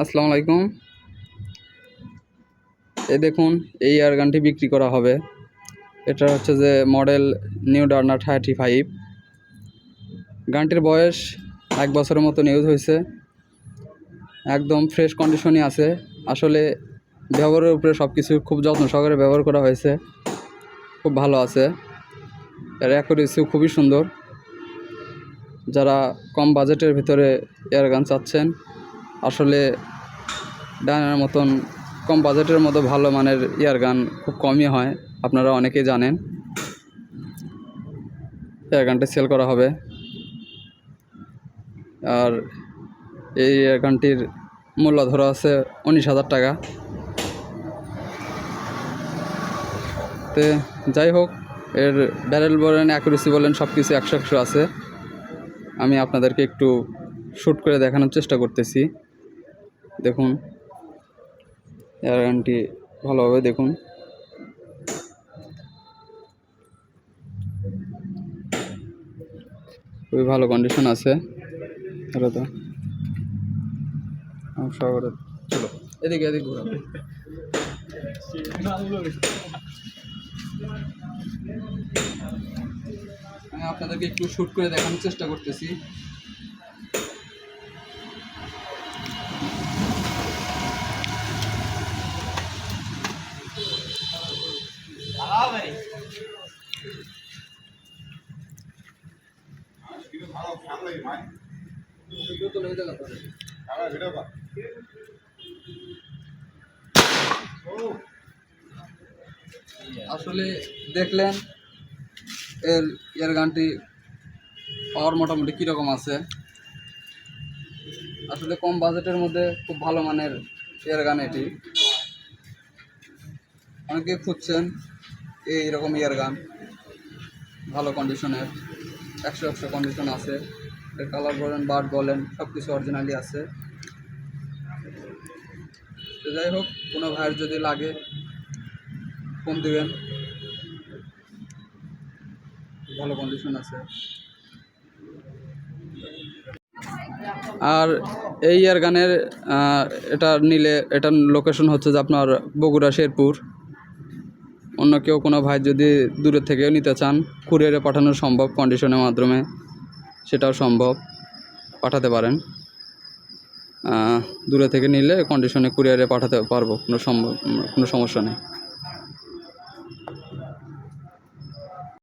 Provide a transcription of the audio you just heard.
আসসালামু আলাইকুম। এই দেখুন, এই এয়ার গানটি বিক্রি করা হবে। এটা হচ্ছে যে মডেল নিউ ডার্না থার্টি ফাইভ গানটির বয়স এক বছরের মতো নিউজ হয়েছে। একদম ফ্রেশ কন্ডিশনই আছে। আসলে ব্যবহারের উপরে সব কিছু খুব যত্ন সহকারে ব্যবহার করা হয়েছে। খুব ভালো আছে। এর অ্যাকুরেসিও খুবই সুন্দর। যারা কম বাজেটের ভিতরে এয়ার গান চাচ্ছেন আসলে ডায়নার মতন কম বাজেটের মতো ভালো মানের ইয়ার গান খুব কমই হয়, আপনারা অনেকেই জানেন। এয়ার গানটা সেল করা হবে। আর এই এয়ার গানটির মূল্য ধরা আছে উনিশ হাজার টাকা। তে যাই হোক, এর ব্যারেল বলেন, অ্যাকুরেসি বলেন সব কিছু একশো একশো আছে। আমি আপনাদেরকে একটু শ্যুট করে দেখানোর চেষ্টা করতেছি। দেখুন। এয়ার গানটি ভালোভাবে দেখুন। খুবই ভালো কন্ডিশন আছে। এটা তো। সাগরে চলো। এদিকে এদিকে ঘোরা। আমি আপনাদেরকে একটু শ্যুট করে দেখানোর চেষ্টা করতেছি। আসলে দেখলেন এর এর গানটি পাওয়ার মোটামুটি কীরকম আছে। আসলে কম বাজেটের মধ্যে খুব ভালো মানের এয়ার গান এটি। অনেকে খুঁজছেন এইরকম ইয়ার গান। ভালো কন্ডিশনের একশো একশো কন্ডিশন আছে। এর কালার বলেন বার্ড বলেন সব কিছু অরিজিনালি আছে। তো যাই হোক, কোনো ভাইয়ের যদি লাগে ফোন দিবেন। ভালো কন্ডিশন আছে। আর এই ইয়ার গানের এটা নিলে এটার লোকেশন হচ্ছে যে আপনার বগুড়া, শেরপুর। অন্য কেউ কোনো ভাই যদি দূরের থেকেও নিতে চান কুরিয়ারে পাঠানো সম্ভব কন্ডিশনের মাধ্যমে সেটাও সম্ভব, পাঠাতে পারেন। দূরে থেকে নিলে কন্ডিশনে কুরিয়ারে পাঠাতে পারব, কোনো সম্ভব কোনো সমস্যা নেই।